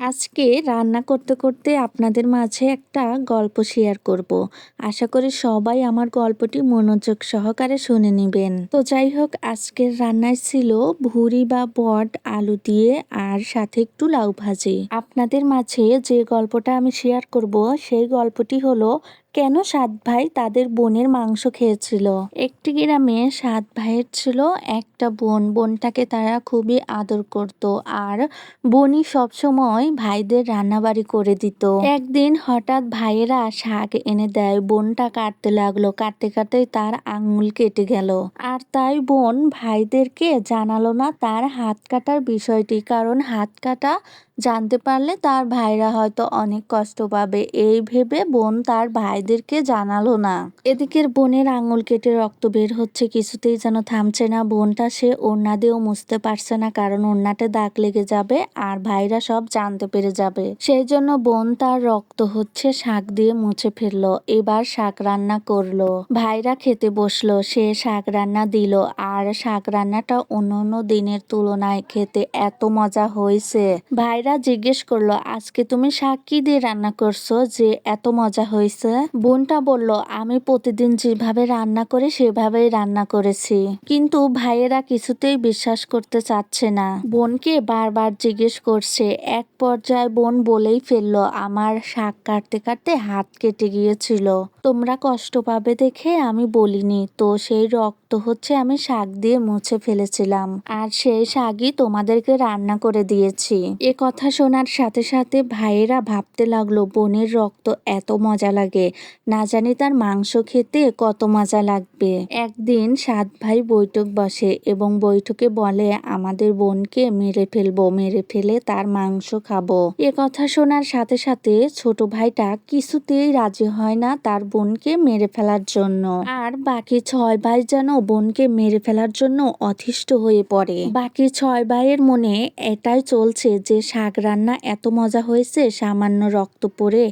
আজকে রান্না করতে করতে আপনাদের মাঝে একটা গল্প শেয়ার করব। আশা করি সবাই আমার গল্পটি মনোযোগ সহকারে শুনে নেবেন তো যাই হোক আজকের রান্নায় ছিল ভুরি বা বট, আলু দিয়ে আর সাথে একটু লাউ ভাজি আপনাদের মাঝে যে গল্পটা আমি শেয়ার করব, সেই গল্পটি হলো কেন সাত ভাই তাদের বোনের মাংস খেয়েছিল? একটি গ্রামে সাত ভাইয়ের ছিল একটা বোন। বোনটাকে তারা খুবই আদর করত আর বোনই সবসময় ভাইদের রান্নাবাড়ি করে দিত। একদিন হঠাৎ ভাইয়েরা শাক এনে দেয়। বোনটা কাটতে লাগল। কাটতে কাটতে তার আঙুল কেটে গেল। আর তাই বোন ভাইদেরকে জানালো না তার হাত কাটার বিষয়টি। কারণ হাত কাটা জানতে পারলে তার ভাইরা হয়তো অনেক কষ্ট পাবে। এই ভেবে বোন তার ভাইদেরকে জানালো না। এদিকের বোনের আঙুল কেটে রক্ত বের হচ্ছে, কিছুতেই যেন থামছে না বোনটা। সে ওড়না দিয়েও মুছতে পারছে না, কারণ ওড়নাতে দাগ লেগে যাবে আর ভাইরা সব জানতে পেরে যাবে। সেই জন্য বোন তার রক্ত হচ্ছে শাক দিয়ে মুছে ফেলল, এবার শাক রান্না করল। ভাইরা খেতে বসল, সে শাক রান্না দিল আর শাক রান্নাটা অন্য অন্য দিনের তুলনায় খেতে এত মজা হয়েছে। ভাইরা জিজ্ঞেস করল, আজকে তুমি শাক কি দিয়ে রান্না করছ যে এত মজা হয়েছে? বোনটা বলল, আমি প্রতিদিন যেভাবে রান্না করি সেভাবেই রান্না করেছি। কিন্তু ভাইয়েরা কিছুতেই বিশ্বাস করতে চাচ্ছে না। বোনকে বারবার জিজ্ঞেস করছে। এক পর্যায়ে বোন বলেই ফেলল, আমার শাক কাটতে কাটতে হাত কেটে গিয়েছিল। তোমরা কষ্ট পাবে দেখে আমি বলিনি। তো সেই রক্ত হচ্ছে আমি শাক দিয়ে মুছে ফেলেছিলাম। আর সেই শাকই তোমাদেরকে রান্না করে দিয়েছি। এ কথা শোনার সাথে সাথে ভাইয়েরা ভাবতে লাগল, বোনের রক্ত এত মজা লাগে। না জানি তার মাংস খেতে কত মজা লাগবে। একদিন সাত ভাই বৈঠক বসে এবং বৈঠকে বলে, আমাদের বোনকে মেরে ফেলব, মেরে ফেলে তার মাংস খাব। এ কথা শোনার সাথে সাথে ছোট ভাইটা কিছুতেই রাজি হয় না তার বোনকে মেরে ফেলার জন্য। আর বাকি ছয় ভাই যেন বোনকে মেরে ফেলার জন্য অতিষ্ঠ হয়ে পড়ে। বাকি ছয় ভাইয়ের মনে এটাই চলছে যে শাক রান্না এত মজা হয়েছে সামান্য রক্ত পড়ে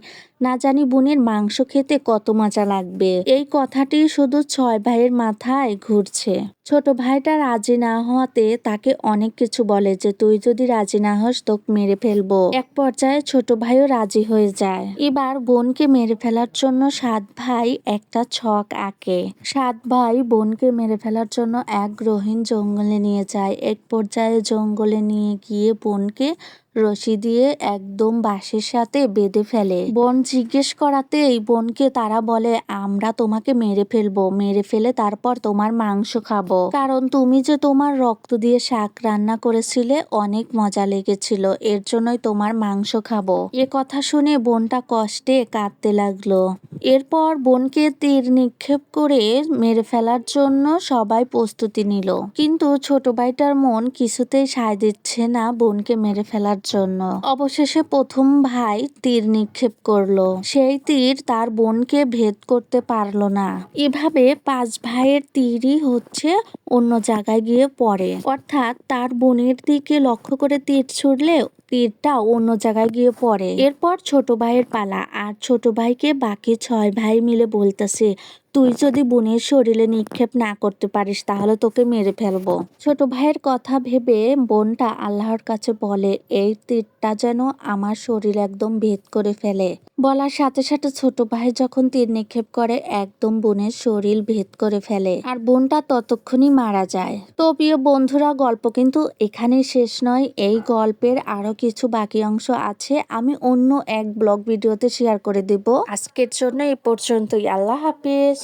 না জানি বোনের মাংস খেতে কত মজা লাগবে। এই কথাটি শুধু ছয় ভাইয়ের মাথায় ঘুরছে। ছোট ভাইটা রাজি না হওয়াতে তাকে অনেক কিছু বলে যে, তুই যদি রাজি না হস, তোকে মেরে ফেলব। এক পর্যায়ে ছোট ভাইও রাজি হয়ে যায়। এবার বোনকে মেরে ফেলার জন্য সাত ভাই একটা ছক আঁকে। সাত ভাই বোনকে মেরে ফেলার জন্য এক গ্রহীণ জঙ্গলে নিয়ে যায়। এক পর্যায়ে জঙ্গলে নিয়ে গিয়ে বোনকে রশি দিয়ে একদম বাঁশের সাথে বেঁধে ফেলে। বোন জিজ্ঞেস করাতেই বোনকে তারা বলে, আমরা তোমাকে মেরে ফেলব, মেরে ফেলে তারপর তোমার মাংস খাব। কারণ তুমি যে তোমার রক্ত দিয়ে শাক রান্না করেছিলে, অনেক মজা লেগেছিল, এর জন্যই তোমার মাংস খাব। এ কথা শুনে বোনটা কষ্টে কাঁদতে লাগল। এরপর বোনকে তীর নিক্ষেপ করে মেরে ফেলার জন্য সবাই প্রস্তুতি নিল। কিন্তু ছোট ভাইটার মন কিছুতেই সায় দিচ্ছে না বোনকে মেরে ফেলার জন্য। অবশেষে প্রথম ভাই তীর নিক্ষেপ করল। সেই তীর তার বোনকে ভেদ করতে পারল না। এভাবে পাঁচ ভাইয়ের তীরই হচ্ছে অন্য জায়গায় গিয়ে পড়ে। অর্থাৎ তার বোনের দিকে লক্ষ্য করে তীর ছুড়লে তীরটা অন্য জায়গায় গিয়ে পড়ে। এরপর ছোট ভাইয়ের পালা, আর ছোট ভাইকে বাকি ছয় ভাই মিলে বলতেছে তুই যদি বোনের শরীরে নিক্ষেপ না করতে পারিস, তাহলে তোকে মেরে ফেলব। ছোট ভাইয়ের কথা ভেবে বোনটা আল্লাহর কাছে বলে, এই তীরটা যেন আমার শরীর একদম ভেদ করে ফেলে। বলার সাথে সাথে ছোট ভাই যখন তীর নিক্ষেপ করে, একদম বোনের শরীর ভেদ করে ফেলে আর বোনটা ততক্ষণই মারা যায়। তো প্রিয় বন্ধুরা, গল্প কিন্তু এখানে শেষ নয়। এই গল্পের আরও কিছু বাকি অংশ আছে। আমি অন্য এক ব্লগ ভিডিওতে শেয়ার করে দেব। আজকের জন্য এই পর্যন্তই। আল্লাহ হাফিজ।